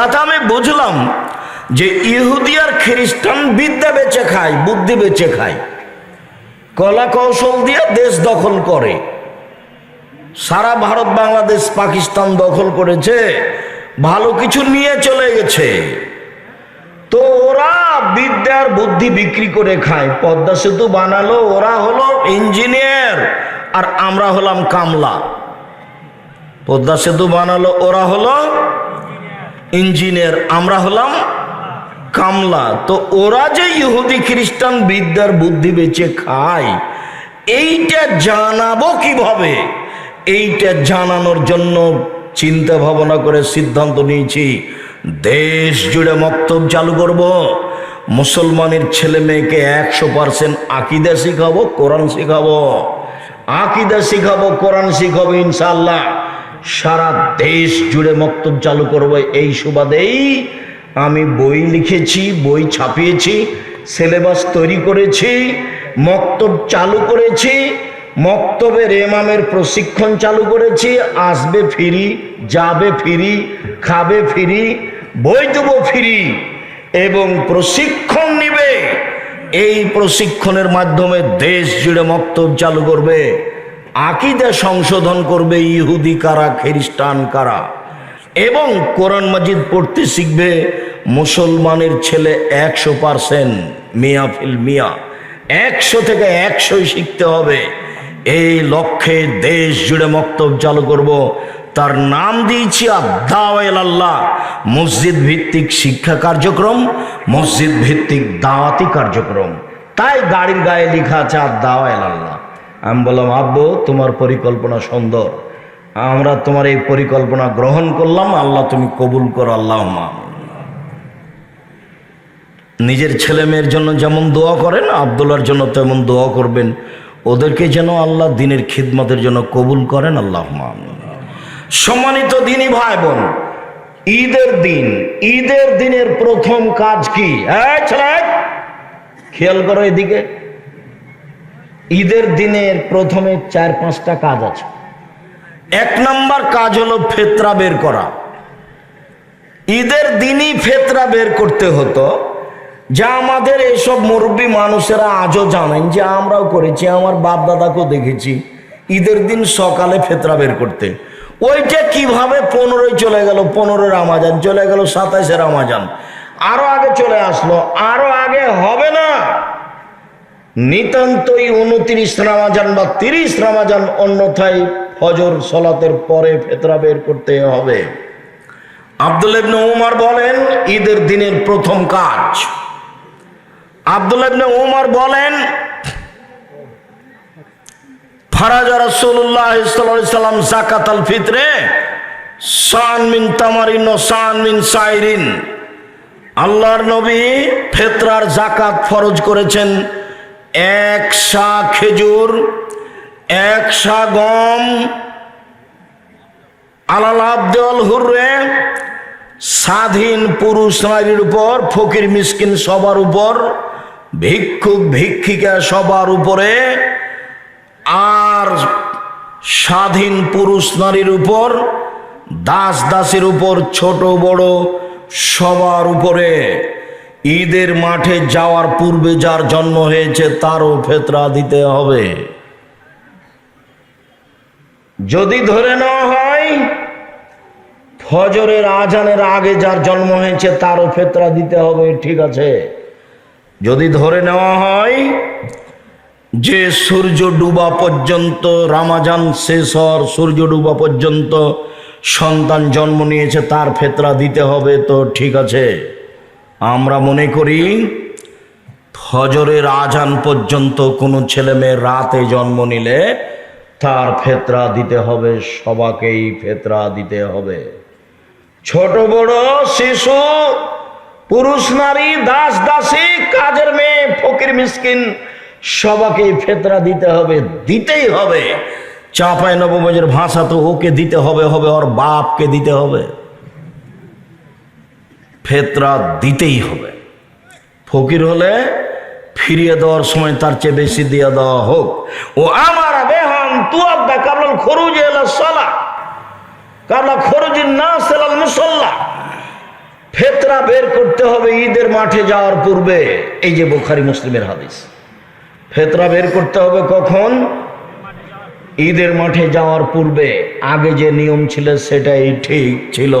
তাতে আমি বুঝলাম যে ইহুদি আর খ্রিস্টান বিদ্যা বেচে খায়, বুদ্ধি বেচে খায়। কলা কৌশল দিয়ে দেশ দখল করে। সারা ভারত, বাংলাদেশ, পাকিস্তান দখল করেছে, ভালো কিছু নিয়ে চলে গেছে। তো ওরা বিদ্যার বুদ্ধি বিক্রি করে খায়। পদ্মা সেতু বানালো, ওরা হলো ইঞ্জিনিয়ার, আর আমরা হলাম কামলা। পদ্মা সেতু বানালো, ওরা হলো ইঞ্জিনিয়ার, আমরা হলাম কামলা তো ওরা যে ইহুদি খ্রিস্টান বিদ্যার বুদ্ধি বেঁচে খায়, এইটা জানাব কীভাবে? এইটা জানানোর জন্য চিন্তা ভাবনা করে সিদ্ধান্ত নিয়েছি, দেশ জুড়ে মক্তব চালু করব। মুসলমানের ছেলে মেয়েকে একশো পার্সেন্ট আকিদা শিখাবো, কোরআন শিখাবো। আকিদা শিখাবো, কোরআন শিখাবো ইনশাল্লাহ সারা দেশ জুড়ে মক্তব চালু করব। এই সুবাদেই আমি বই লিখেছি, বই ছাপিয়েছি, সিলেবাস তৈরি করেছি, মক্তব চালু করেছি মক্তবের এমামের প্রশিক্ষণ চালু করেছি, আসবে ফিরি, যাবে ফিরি, খাবে ফিরি, বই দেবো ফিরি, এবং প্রশিক্ষণ নিবে। এই প্রশিক্ষণের মাধ্যমে দেশ জুড়ে মক্তব চালু করবে। আকিদা সংশোধন করবে ইহুদি কারা, খ্রিস্টান কারা। এবং কোরআন মাজিদ পড়তে শিখবে, মুসলমানের ছেলে একশো পারসেন্ট মিয়া ফিল মিয়া। একশো থেকে একশোই শিখতে হবে। এই লক্ষ্যে দেশ জুড়ে মক্তব চালু করব। তার নাম দিয়েছি আদাওয়াল আল্লাহ মসজিদ ভিত্তিক শিক্ষা কার্যক্রম, মসজিদ ভিত্তিক দাওয়াতি কার্যক্রম। তাই গাড়ির গায়ে লেখা আছে আদাওয়াল আল্লাহ আমি বললাম, আব্বু, তোমার পরিকল্পনা সুন্দর। আমরা তোমার এই পরিকল্পনা গ্রহণ করলাম, আল্লাহ তুমি কবুল করো, আল্লাহ নিজের ছেলে মেয়ের জন্য যেমন দোয়া করেন আবদুল্লার জন্য তেমন দোয়া করবেন। ওদেরকে যেন আল্লাহ দিনের খিদমতের জন্য কবুল করেন, আল্লাহ সম্মানিত দিনই ভাই বোন ঈদের দিন, ঈদের দিনের প্রথম কাজ কি? খেয়াল করো এদিকে। ঈদের দিনের প্রথমে চার, পাঁচটা কাজ আছে। এক নাম্বার কাজ হলো ফেতরা বের করা। ঈদের দিনই ফেতরা বের করতে হতো। যা আমাদের এইসব মুরব্বী মানুষেরা আজও জানেন যে আমরাও করেছি, আমার বাপ দাদাকেও দেখেছি, ঈদের দিন সকালে ফেতরা বের করতে। ওইটা কীভাবে পনেরোই চলে গেল পনেরো রামাজান, চলে গেল সাতাশে রামাজান। আরও আগে চলে আসলো, আরও আগে হবে না। নিতান্তই উনত্রিশ রামাজান বা তিরিশ রামাজান অন্যথায় ফজর সলাতের পরে ফেতরা বের করতে হবে। আব্দুল উমার বলেন, ঈদের দিনের প্রথম কাজ। আব্দুল উমার বলেন সান মিন তামারিন ও সান মিন সাইরিন। আল্লাহর নবী ফেতরার জাকাত ফরজ করেছেন। এক শা খেজুর, এক শা গম, আলাল আব্দুল হুররে, স্বাধীন পুরুষ নারীর উপর, ফকির মিসকিন সবার উপর, ভিক্ষুক ভিক্ষিকা সবার উপরে, আর স্বাধীন পুরুষ নারীর উপর, দাস দাসের উপর, ছোট বড় সবার উপরে। ঈদের মাঠে যাওয়ার পূর্বে যার জন্ম হয়েছে তারও ফেতরা দিতে হবে। যদি ধরে নেওয়া হয়, ফজরের আজানের আগে যার জন্ম হয়েছে তারও ফেতরা দিতে হবে, ঠিক আছে। যদি ধরে নেওয়া হয়, যে সূর্য ডুবা পর্যন্ত রামাজান শেষ হওয়ার সূর্য ডুবা পর্যন্ত সন্তান জন্ম নিয়েছে, তার ফেতরা দিতে হবে, তো ঠিক আছে। আমরা মনে করি ফজরের আজান পর্যন্ত কোনো ছেলে মেয়ে রাতে জন্ম নিলে তার ফেতরা দিতে হবে, সবাকেই ফেতরা দিতে হবে। ছোট, বড়, শিশু, পুরুষ, নারী, দাস, দাসী, কাজের মেয়ে, ফকির, মিসকিন সবাকে ফেতরা দিতে হবে, দিতেই হবে। চাপায় নবমজের ভাষা তো ওকে দিতে হবে হবে ওর বাপকে দিতে হবে। ফেতরা দিতেই হবে। ফকির হলে ফিরিয়ে দেওয়ার সময় তার চেয়ে বেশি দিয়ে দেওয়া হোক। ও আমার বেহান আব্দা কাবলাল খরুজ এলা সলা। কাবলা খরুজিন না সেলাল মুসল্লা। ফেতরা বের করতে হবে ঈদের মাঠে যাওয়ার পূর্বে। এই যে বোখারি মুসলিমের হাদিস। ফেতরা বের করতে হবে কখন? ঈদের মাঠে যাওয়ার পূর্বে। আগে যে নিয়ম ছিল সেটাই ঠিক ছিল।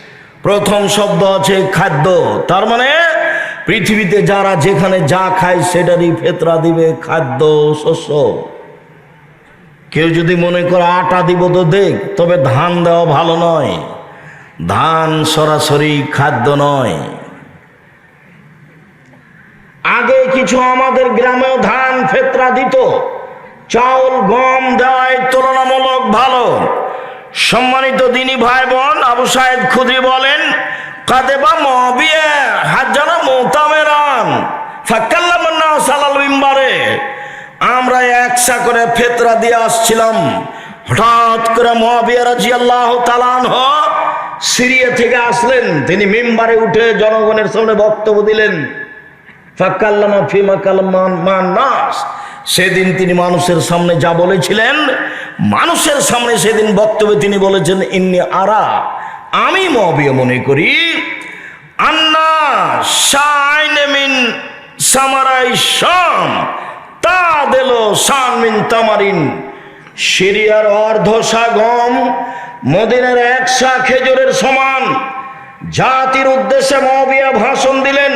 প্রথম শব্দ আছে খাদ্য। তার মানে পৃথিবীতে যারা যেখানে যা খায় সেটারই ফেতরা দিবে খাদ্য, শস্য। কেউ যদি মনে করে আটা দিব তো দেখ, তবে ধান দেওয়া ভালো নয়। ধান সরাসরি খাদ্য নয়। আগে কিছু আমাদের গ্রামেও ধান ফেতরা দিত। চাউল, গম দেওয়ায় তুলনামূলক ভালো। সম্মানিত দিনী ভাই বোন, আবু সাহেদ খুদ্রি বলেন, কাদেবা মবিয়ে হাজানা মোতামেরান ফাক্কাল্লামান্না সালাল মিম্বারে। আমরা একসা করে ফেতরা দিয়ে আসছিলাম। হঠাৎ করে মহাবিয়া রাজি আল্লাহ তালান সিরিয়া থেকে আসলেন। তিনি মেম্বারে উঠে জনগণের সামনে বক্তব্য দিলেন, ফাক্কাল্লামা ফিমা কালামান মান, নাস। সেদিন তিনি মানুষের সামনে যা বলেছিলেন মানুষের সামনে সেদিন বক্তব্যে তিনি বলেছেন, ইন্নি আরা, আমি মহাবিয়া মনে করি, আন্না শাইনেমিন সামারাই শাম, তা দিল সানমিন তামারিন, সিরিয়ার অর্ধশা গম মদিনের একশা খেজুরের সমান, জাতির উদ্দেশ্যে মহাবিয়া ভাষণ দিলেন।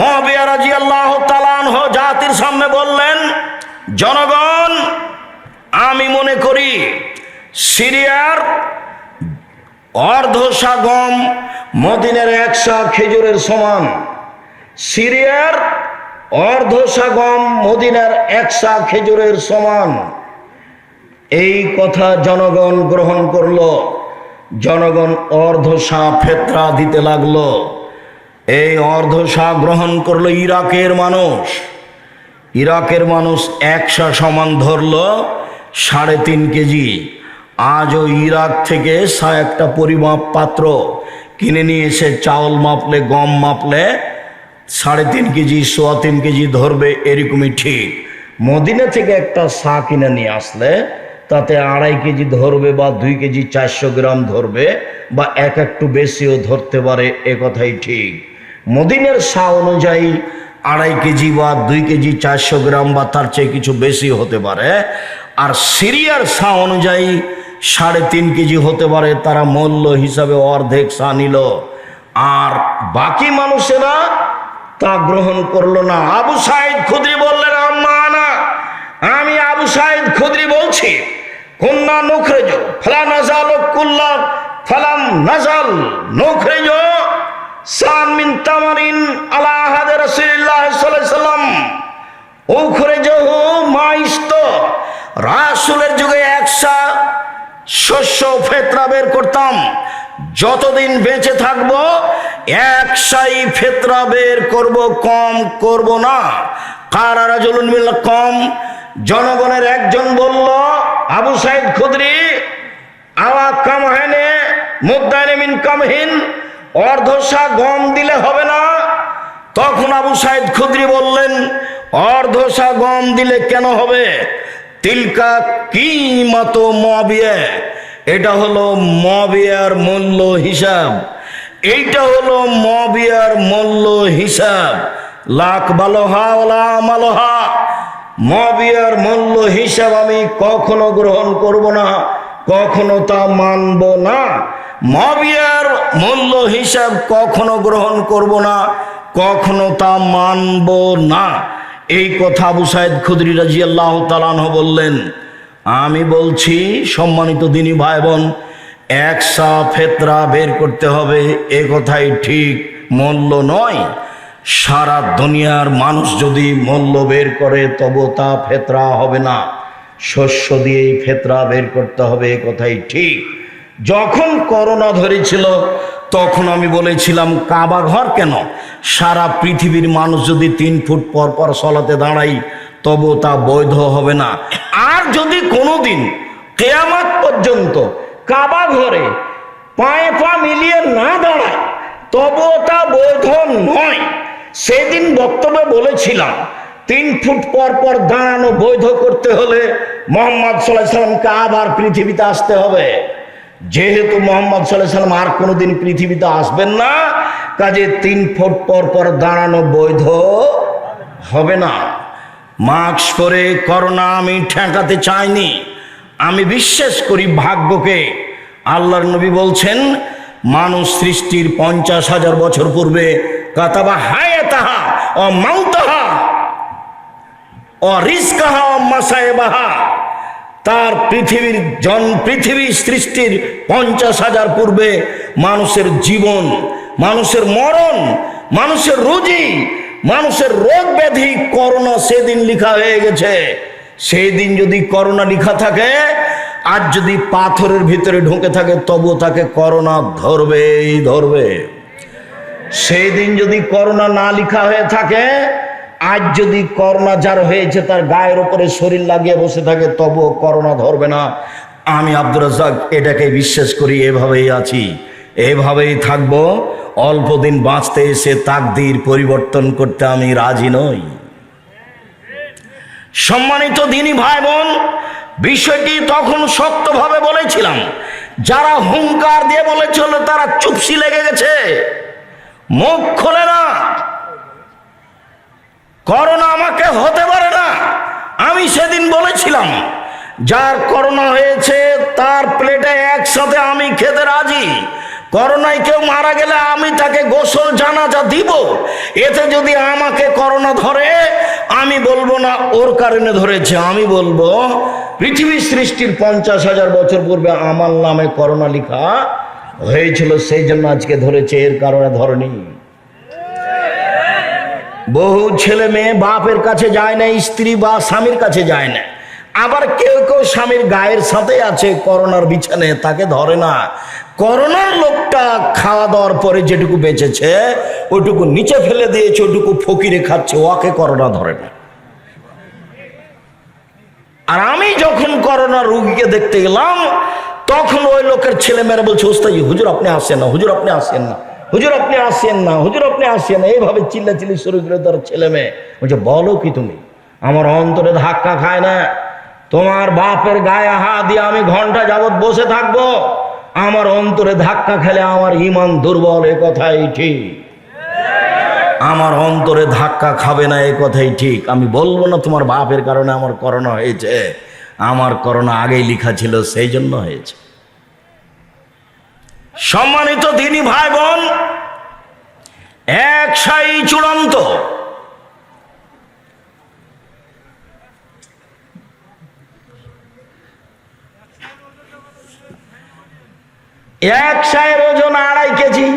মহাবিয়া রাজি আল্লাহ জাতির সামনে বললেন, জনগণ আমি মনে করি সিরিয়ার অর্ধশা গম মদিনের একশা খেজুরের সমান। সিরিয়ার অর্ধশা গম মদিনার একশা খেজুরের সমান। এই কথা জনগণ গ্রহণ করল। জনগণ অর্ধশা ফেতরা দিতে লাগল। এই অর্ধশা গ্রহণ করল ইরাকের মানুষ। ইরাকের মানুষ একশা সমান ধরলো। সাড়ে তিন কেজি। আজও ইরাক থেকে সা একটা পরিমাপ পাত্র কিনে নিয়ে এসে চাউল মাপলে, গম মাপলে সাড়ে তিন কেজি, সোয়া তিন কেজি ধরবে এরকমই ঠিক। মদিনা থেকে একটা সা কিনে নিয়ে আসলে তাতে আড়াই কেজি ধরবে বা দুই কেজি চারশো গ্রাম ধরবে বা এক একটু বেশিও ধরতে পারে, এ কথাই ঠিক। মদিনের সা অনুযায়ী আড়াই কেজি বা দুই কেজি চারশো গ্রাম বা তার চেয়ে কিছু বেশি হতে পারে। আর সিরিয়ার সা অনুযায়ী সাড়ে তিন কেজি হতে পারে, তারা মূল্য হিসাবে অর্ধেক সা নিল। আর বাকি মানুষেরা তা গ্রহণ করল না। আবু সাইদ খুদ্রি বললেন, আম্মা না আমি আবু সাইদ খুদ্রি বলছি কন্যা নখরেজ, ফলা নাজাল কুল্লা, ফালাম নাজাল নখরেজ, সান মিন তামারিন আলা হাদে রাসূলুল্লাহ সাল্লাল্লাহু আলাইহি মাইস্ত রাসূলের যুগে একসা শস্য ফেতরা বের করতাম। যতদিন বেঁচে থাকব, একসাই ফেতরা বের করব, কম করব না। কারারা জলুন মিল কম? জনগণের একজন বলল, আবু সাইদ খুদরি আওয়া কাম হেনে মুদায়নে মিন কামহীন, অর্ধশা গম দিলে হবে না? তখন আবু সাইদ খুদরি বললেন, অর্ধশা গম দিলে কেন হবে? তিলকা কি মতো মবিয়ে। এটা হলো মবিয়ার মূল্য হিসাব। এইটা হলো মবিয়ার মূল্য হিসাব। লাখ বালোহা ওলা মালোহা। মবিয়ার মূল্য হিসাব আমি কখনো গ্রহণ করব না, কখনো তা মানব না। মবিয়ার মূল্য হিসাব কখনো গ্রহণ করব না, কখনো তা মানব না। এই কথা আবু সাইদ খুদরি রাজি আল্লাহ তালানহ বললেন, আমি বলছি, সম্মানিত দিনী ভাই বোন একসা ফেতরা বের করতে হবে, এ কথাই ঠিক মূল্য নয়। সারা দুনিয়ার মানুষ যদি মূল্য বের করে, তবু তা ফেতরা হবে না। শস্য দিয়েই ফেতরা বের করতে হবে, এ কথাই ঠিক। যখন করোনা ধরেছিল তখন আমি বলেছিলাম, কাবা ঘর কেন? সারা পৃথিবীর মানুষ যদি তিন ফুট পর পর সলাতে দাঁড়াই তবু তা বৈধ হবে না। আর যদি কোনোদিন কেয়ামাত পর্যন্ত কাবা ঘরে পায়ে পা মিলিয়ে না দাঁড়ায় তবুও তা বৈধ নয়। সেদিন বক্তব্যে বলেছিলাম, তিন ফুট পর পর দাঁড়ানো বৈধ করতে হলে মোহাম্মদ সাল্লাহ সাল্লামকে আবার পৃথিবীতে আসতে হবে। যেহেতু মোহাম্মদ সাল্লাহ সাল্লাম আর কোনোদিন পৃথিবীতে আসবেন না, কাজে তিন ফুট পর পর দাঁড়ানো বৈধ হবে না। মাস্ক পরে করোনা আমি ঠেকাতে চাইনি। আমি বিশ্বাস করি ভাগ্যকে। আল্লাহর নবী বলছেন, মানুষ সৃষ্টির পঞ্চাশ হাজার বছর পূর্বে কাতাবা হায় তাহা ও মাউতাহা ও রিস্কাহা ও মাসায়েবাহা। তার পৃথিবীর জন পৃথিবী সৃষ্টির পঞ্চাশ হাজার পূর্বে মানুষের জীবন, মানুষের মরণ, মানুষের রুজি, মানুষের রোগ ব্যাধি করোনা সেদিন লিখা হয়ে গেছে। সেই দিন যদি করোনা লিখা থাকে, আর যদি পাথরের ভিতরে ঢুকে থাকে তবু তাকে করোনা ধরবেই ধরবে। সেই দিন যদি করোনা না লিখা হয়ে থাকে আজ যদি করোনা যার হয়েছে, তার গায়ের উপরে শরীর লাগিয়ে বসে থাকে, তবুও করোনা ধরবে না। আমি আব্দুর রাজাক এটাকে বিশ্বাস করি, এভাবেই আছি। এভাবেই থাকব। অল্প দিন বাঁচতে এসে তাকদির পরিবর্তন করতে আমি রাজি নই। সম্মানিত দিনী ভাই বোন বিষয়টি তখন শক্তভাবে বলেছিলাম। যারা হুঙ্কার দিয়ে বলেছিল, তারা চুপসি লেগে গেছে। মুখ খোলে না। করোনা আমাকে হতে পারে না। আমি সেদিন বলেছিলাম, যার করোনা হয়েছে তার প্লেটে একসাথে আমি খেতে রাজি। করোনায় কেউ মারা গেলে আমি তাকে গোসল জানাজা দিব। এতে যদি আমাকে করোনা ধরে, আমি বলব না, ওর কারণে ধরেছে। আমি বলব, পৃথিবী সৃষ্টির পঞ্চাশ হাজার বছর পূর্বে আমার নামে করোনা লেখা হয়েছিল, সেই জন্য আজকে ধরেছে, এর কারণে ধরেনি। বহু ছেলে মেয়ে বাপের কাছে যায় না স্ত্রী বা স্বামীর কাছে যায় না আবার কেউ কেউ স্বামীর গায়ের সাথে আছে, করোনার বিছানে তাকে ধরে না। করোনার লোকটা খাওয়া দাওয়ার পরে যেটুকু বেঁচেছে ওইটুকু নিচে ফেলে দিয়েছে ওইটুকু ফকিরে খাচ্ছে, ওকে করোনা ধরে না। আর আমি যখন করোনা রুগীকে দেখতে গেলাম তখন ওই লোকের ছেলে মেয়েরা বলছে, ওস্তাজি, হুজুর আপনি আসেন না, হুজুর আপনি আসেন না। হুজুর আপনি আসেন না, হুজুর আপনি আসেন না। এইভাবে চিল্লা চিল্লি শুরু করে তার ছেলে মেয়ে। বলছে, বলো কি তুমি? আমার অন্তরে ধাক্কা খায় না। তোমার বাপের গায়ে হা দিয়ে আমি ঘণ্টা যাবৎ বসে থাকব। আমার অন্তরে ধাক্কা খেলে আমার ইমান দুর্বল, এ কথাই ঠিক। আমার অন্তরে ধাক্কা খাবে না, এ কথাই ঠিক। আমি বলব না তোমার বাপের কারণে আমার করোনা হয়েছে। আমার করোনা আগেই লেখা ছিল, সেই জন্য হয়েছে। সম্মানিত দিনী ভাই বোন এক সাই চূড়ান্ত। এক সায়ের ওজন আড়াই কেজি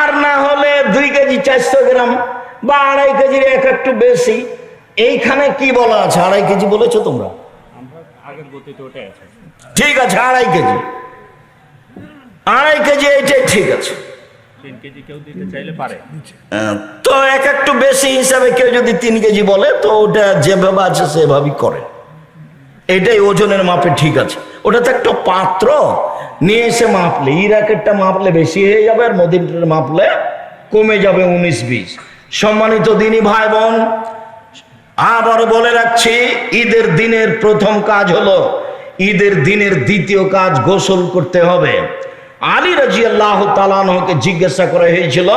আর না হলে দুই কেজি চারশো গ্রাম বা আড়াই কেজির এক একটু বেশি। এইখানে কি বলা আছে? আড়াই কেজি বলেছ তোমরা? ঠিক আছে আড়াই কেজি। আড়াই কেজি এইটাই ঠিক আছে। তো এক একটু বেশি হিসাবে কেউ যদি তিন কেজি বলে তো ওটা যেভাবে আছে সেভাবেই করে। এটাই ওজনের মাপে ঠিক আছে। ওটা তো একটা পাত্র নিয়ে এসে মাপলে ইরাকেরটা মাপলে বেশি হয়ে যাবে আর মদিনার মাপলে কমে যাবে উনিশ বিশ। সম্মানিত দিনী ভাই বোন আবারও বলে রাখছি ঈদের দিনের প্রথম কাজ হলো ঈদের দিনের দ্বিতীয় কাজ গোসল করতে হবে। আলী রাজি আল্লাহ তালানহকে জিজ্ঞাসা করা হয়েছিল,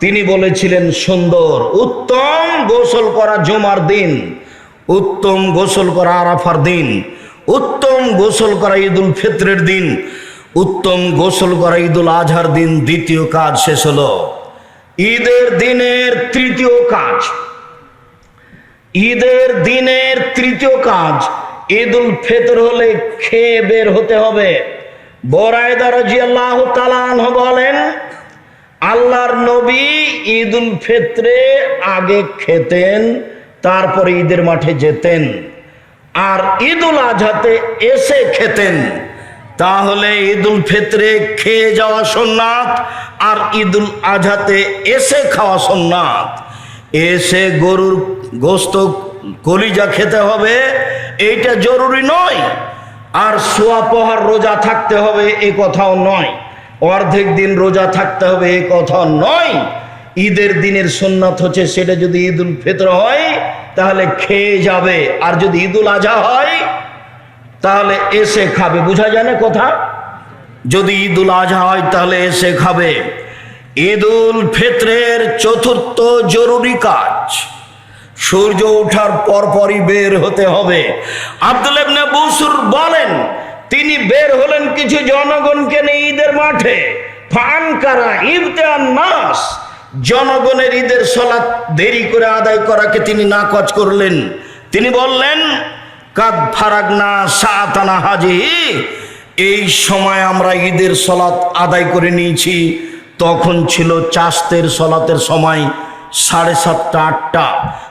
তিনি বলেছিলেন, সুন্দর, উত্তম গোসল করা জমার দিন, উত্তম গোসল করা আরাফার দিন, উত্তম গোসল করা ঈদুল ফিত্রের দিন, উত্তম গোসল করা ঈদুল আজহার দিন দ্বিতীয় কাজ শেষ হলো। ঈদের দিনের তৃতীয় কাজ, ঈদের দিনের তৃতীয় কাজ, ঈদুল ফেতর হলে খেয়ে বের হতে হবে। বলেন, আল্লাহর নবী ঈদুল ফেতরে আগে খেতেন, তারপরে ঈদের মাঠে যেতেন। আর ঈদুল আজহাতে এসে খেতেন। তাহলে ঈদুল ফিতরে খেয়ে যাওয়া সোননাথ আর ঈদুল আজহাতে এসে খাওয়া সোননাথ এসে গরুর গোস্ত কলিজা খেতে হবে, এইটা জরুরি নয়। আর সোয়া পহার রোজা থাকতে হবে এ কথাও নয়। অর্ধেক দিন রোজা থাকতে হবে এ কথা নয়। ঈদের দিনের সোননাথ হচ্ছে সেটা যদি ঈদুল ফিতর হয়, তাহলে খেয়ে যাবে। আর যদি ঈদুল আজহা হয়, তাহলে এসে খাবে। বোঝা যায় না কথা? যদি ঈদুল আজহা হয়, তাহলে এসে খাবে। ঈদুল ফিতরের চতুর্থ জরুরি কাজ। সূর্য ওঠার পরপরই বের হতে হবে। আব্দুল ইবনে বসুর বলেন, তিনি বের হলেন কিছু জনগণকে নিয়ে ঈদের মাঠে। ফান কারা ইবতান নাস। জনগণের ঈদের সলাৎ দেরি করে আদায় করাকে তিনি নাকচ করলেন। তিনি বললেন, কাদ ফারাগনা সাতানা হাজি। এই সময় আমরা ঈদের সলাৎ আদায় করে নিয়েছি। তখন ছিল চাষতের সলাতের সময়। সাড়ে সাতটা, আটটা।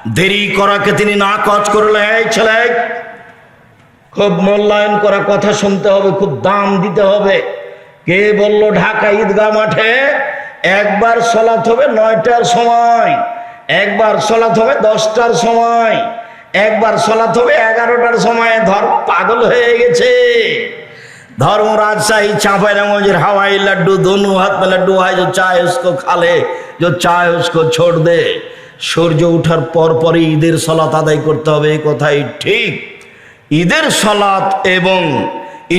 দেরি করাকে তিনি না কাজ করলে, এই ছেলে, খুব মূল্যায়ন করা কথা শুনতে হবে, খুব দাম দিতে হবে। কে বলল, ঢাকা ঈদগাহ মাঠে একবার সলাৎ হবে নয়টার সময়, একবার সলাৎ হবে দশটার সময়, একবার সলাৎ হবে এগারোটার সময়। ধর, পাগল হয়ে গেছে। ধর্ম রাজশাহী, চাঁপাইনগঞ্জের হাওয়াই লাড্ডু, দনু হাত লাড্ডু হয় যে চায় উসকো খালে, যে চায় উসকো ছোড় দে। সূর্য ওঠার পর পরই ঈদের সলাত আদায় করতে হবে, এই কথাই ঠিক। ঈদের সলাত এবং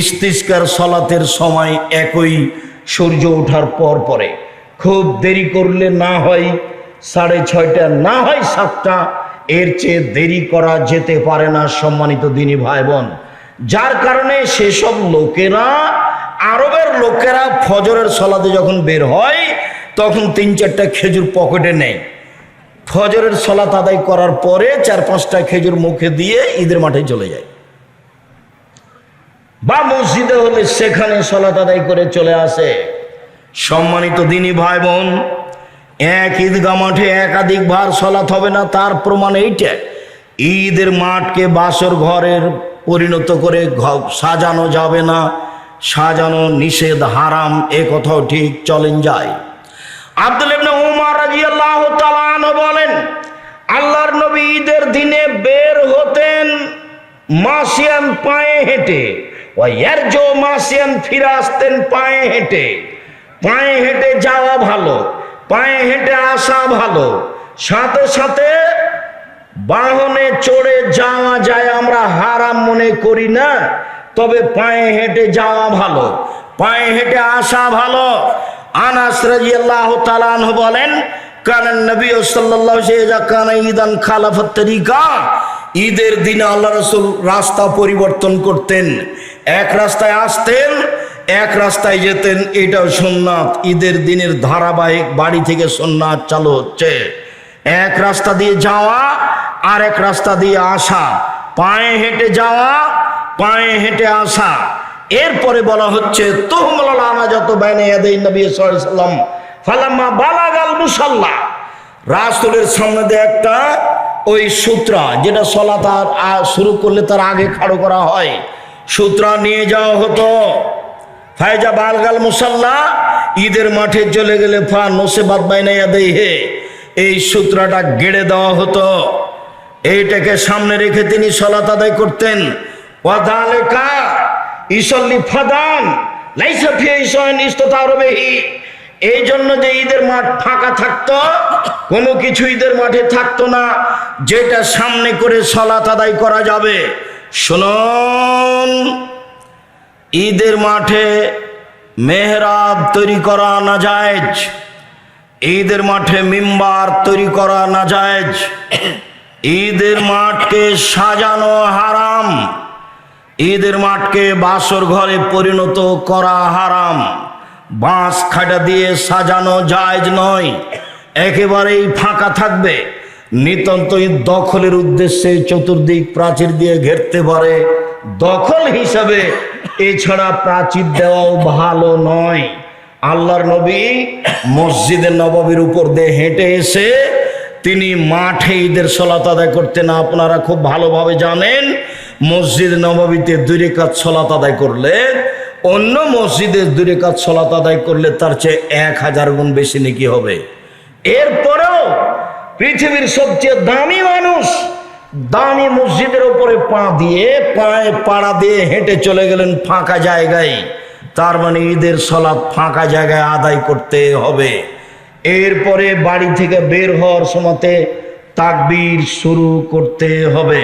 ইস্তিস্কার সলাতের সময় একই সূর্য ওঠার পর পরে। খুব দেরি করলে না হয়, সাড়ে ছয়টা, না হয় সাতটা, এর চেয়ে দেরি করা যেতে পারে না, সম্মানিত দিনী ভাই বোন। যার কারণে সেসব লোকেরা, আরবের লোকেরা ফজরের সলাতে যখন বের হয়, তখন তিন চারটা খেজুর পকেটে নেয়। ফজরের সলাত আদায় করার পরে চার পাঁচটা খেজুর মুখে দিয়ে ঈদের মাঠে চলে যায়। বা মসজিদে হলে সেখানে সলাত আদায় করে চলে আসে। সম্মানিত দিনী ভাই বোন এক ঈদগা মাঠে একাধিক ভার সলাত হবে না, তার প্রমাণ এইটা। ঈদের মাঠকে বাসর ঘরের পরিণত করে সাজানো যাবে না। সাজানো নিষেধ হারাম, এ কথাও ঠিক চলেন যায় আব্দুল ইবনে উমর রাদিয়াল্লাহু তাআলা বলেন, আল্লাহর নবী ঈদের দিনে বের হতেন মাসিয়ান পায়ে হেঁটে ও ইয়ারজো মাসিয়ান ফিরে আসতেন পায়ে হেঁটে। পায়ে হেঁটে যাওয়া ভালো, পায়ে হেঁটে আসা ভালো। সাথে সাথে বাহনে চড়ে যাওয়া যায় আমরা হারাম মনে করি না, তবে পায়ে হেঁটে যাওয়া ভালো, পায়ে হেঁটে আসা ভালো। আনাস রাদিয়াল্লাহু তাআলা আনহু বলেন, কানান নবী খালাফাত তরিকা। ঈদের দিনে আল্লাহ রাসূল রাস্তা পরিবর্তন করতেন, এক রাস্তায় আসতেন, এক রাস্তায় যেতেন। এটাও সুন্নাত, ঈদের দিনের ধারাবাহিক বাড়ি থেকে সুন্নাত চালু হচ্ছে। এক রাস্তা দিয়ে যাওয়া আর এক রাস্তা দিয়ে আসা, পায়ে হেঁটে যাওয়া, পায়ে হেঁটে আসা। এরপরে বলা হচ্ছে তুহমলাল আনা যত বাইনে নবী সাল্লাম ফালাম্মা বালাগাল মুসাল্লা। রাসূলের সামনে দিয়ে একটা ওই সূত্রা, যেটা সলাত আর আ- শুরু করলে তার আগে খাড়ো করা হয়। সূত্রা নিয়ে যাওয়া হতো ফায়জা বালগাল মুসাল্লা, ঈদের মাঠে চলে গেলে ফা নোসে বাদ বাইনাইয়া দেই হে এই সূত্রাটা গেড়ে দেওয়া হতো। এইটাকে সামনে রেখে তিনি সলাত আদায় করতেন। ওয়াদালেকা ইসল্লি ফাদান, লাইসা ফিয়ে ইসয়ন ইস্ততারবেহি এই জন্য যে ঈদের মাঠ ফাঁকা থাকতো, কোনো কিছু ঈদের মাঠে থাকতো না, যেটা সামনে করে সলাত আদায় করা যাবে। শুনুন, ঈদের মাঠে মেহরাব তৈরি করা না জায়েজ ঈদের মাঠে মিম্বার তৈরি করা না জায়েজ ঈদের মাঠকে সাজানো হারাম। ঈদের মাঠকে বাসর ঘরে পরিণত করা হারাম। বাঁশ খাটা দিয়ে সাজানো জায়জ নয়। একেবারেই ফাঁকা থাকবে। নিতান্তই দখলের উদ্দেশ্যে চতুর্দিক প্রাচীর দিয়ে ঘেরতে পারে। দখল হিসাবে এছাড়া প্রাচীর দেওয়াও ভালো নয়। আল্লাহর নবী মসজিদের নবাবির উপর দিয়ে হেঁটে এসে তিনি মাঠে ঈদের সলাত আদায় করতেন। আপনারা খুব ভালোভাবে জানেন, মসজিদ নবাবিতে দুই রেখাত সলাত আদায় করলে, অন্য মসজিদে দূরে কাজ সলাত আদায় করলে তার চেয়ে এক হাজার গুণ বেশি নাকি হবে। এরপরেও পৃথিবীর সবচেয়ে দামি মানুষ দামি মসজিদের উপরে পা দিয়ে, পায়ে পাড়া দিয়ে হেঁটে চলে গেলেন ফাঁকা জায়গায়। তার মানে ঈদের সলাৎ ফাঁকা জায়গায় আদায় করতে হবে। এরপরে বাড়ি থেকে বের হওয়ার সময়তে তাকবীর শুরু করতে হবে।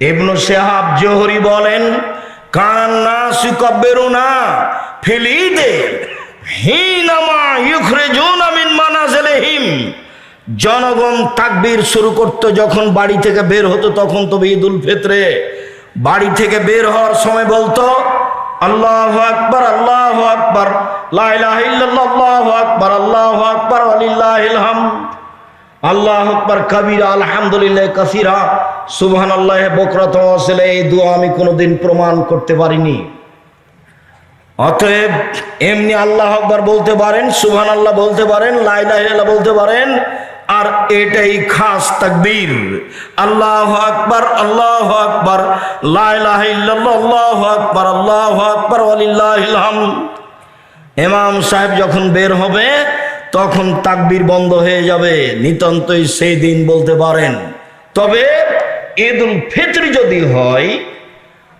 ইবনু শেহাব জোহরি বলেন কান্না সুকব্বেরুনা ফিলিদে হিনামা ইউখরিজুনা মিন মানাজিলিহিম। জনগণ তাকবীর শুরু করতো যখন বাড়ি থেকে বের হতো, তখন তো ঈদুল ফিতরে। বাড়ি থেকে বের হওয়ার সময় বলতো, আল্লাহ আকবার আল্লাহ আকবার। আকবার, আল্লাহু আকবার, ওয়ালিল্লাহিল হামদ। আল্লাহ আকবার, কবিরা, আলহামদুলিল্লাহ, কাসিরা। সুবহান আল্লাহ বকরত আসলে এই দোয়া আমি কোনোদিন প্রমাণ করতে পারিনি। অতএব এমনি আল্লাহ আকবার বলতে পারেন সুবহান আল্লাহ বলতে পারেন লাইলাহ বলতে পারেন, আর এটাই খাস তাকবীর। আল্লাহ আকবার আল্লাহ আকবার লাইলাহ আল্লাহ আকবার আল্লাহ আকবার, ওয়ালিল্লাহিল ইমাম সাহেব যখন বের হবে, তখন তাকবির বন্ধ হয়ে যাবে। নিতান্তই সেই দিন বলতে পারেন। তবে ঈদুল ফিত্র যদি হয়,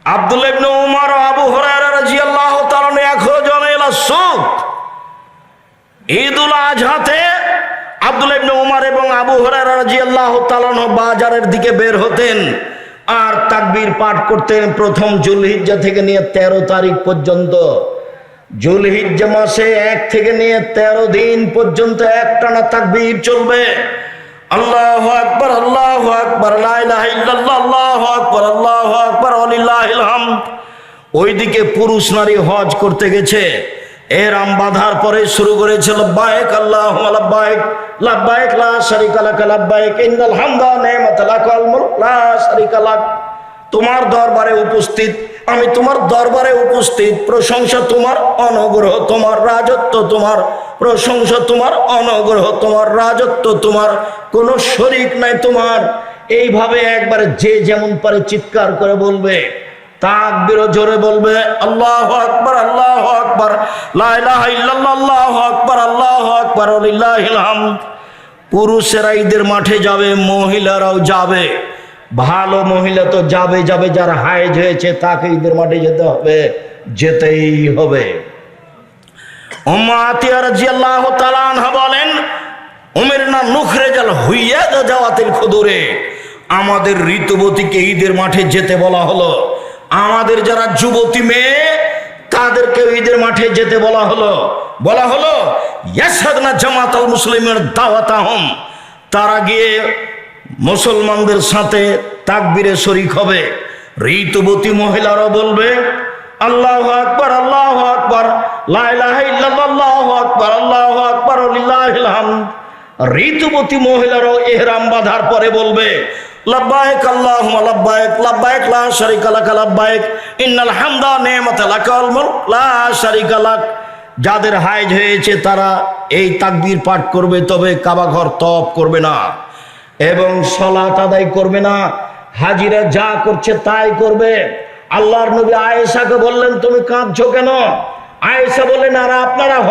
আব্দুল ইবনে উমর ও আবু হুরায়রা রাদিয়াল্লাহু তাআলা একজন এলা সুক ঈদুল আজহাতে আব্দুল ইবনে উমর এবং আবু হুরায়রা রাদিয়াল্লাহু তাআলা বাজারের দিকে বের হতেন আর তাকবীর পাঠ করতেন প্রথম জুলহিজ্জা থেকে নিয়ে 13 তারিখ পর্যন্ত। জুলহিজ্জা মাসে এক থেকে নিয়ে 13 দিন পর্যন্ত একটানা তাকবীর চলবে। আল্লাহু আকবার আল্লাহু আকবার আল্লাহু আকবার আল্লাহু আকবার, ওয়ালিল্লাহিল হামদ। ওইদিকে পুরুষ নারী হজ করতে গেছে। এরাম বাঁধার পরে শুরু করেছে লব্বাইক আল্লাহ লব্বাইক লব্বাইক লা শারিকা লাক লব্বাইক ইন্নাল হামদা নি'মাতা লাকাল মুলক, লা শারিকা তোমার দরবারে উপস্থিত, আমি তোমার দরবারে উপস্থিত, প্রশংসা তোমার, অনগ্রহ তোমার, রাজত্ব তোমার, প্রশংসা তোমার, অনগ্রহ তোমার, রাজত্ব তোমার, কোনো শরিক নাই তোমার। এইভাবে একবারে যে যেমন পারে চিৎকার করে বলবে তাকবিরও জোরে বলবে, আল্লাহ আকবার আল্লাহ আকবার, লা ইলাহা ইল্লাল্লাহ, আল্লাহু আকবার আল্লাহু আকবার পুরুষেরা ঈদের মাঠে যাবে, মহিলারাও যাবে। ভালো মহিলা তো যাবে যাবে, যার হাইজ হয়েছে, তাকে ঈদের মাঠে যেতে হবে, যেতেই হবে। বলেন, উমের না নুখরে জাল হুইয়া যাওয়াতিল খুদুরে। আমাদের ঋতুবতীকে ঈদের মাঠে যেতে বলা হলো। আমাদের যারা যুবতী মেয়ে তাদেরকে ঈদের মাঠে যেতে বলা হলো। বলা হলো ইয়াসাদনা জামাত আল মুসলিমের দাওয়াত তারা গিয়ে মুসলমানদের সাথে তাকবীরে শরিক হবে। ঋতুবতী মহিলারাও বলবে, আল্লাহ আকবার আল্লাহ আকবার আল্লাহু আকবার আল্লাহু আকবার ঋতুবতী মহিলারাও এহরাম বাঁধার পরে বলবে লাব্বাইক লা যাদের হাইজ হয়েছে তারা এই তাকবীর পাঠ করবে, তবে কাবাঘর তপ করবে না। এবং সলাত আদায় করবে না। হাজিরা যা করছে তাই করবে। আল্লাহর নবী আয়েশাকে বললেন, তুমি কাঁদছো কেন? আয়েশা বললেন, আর, আপনারা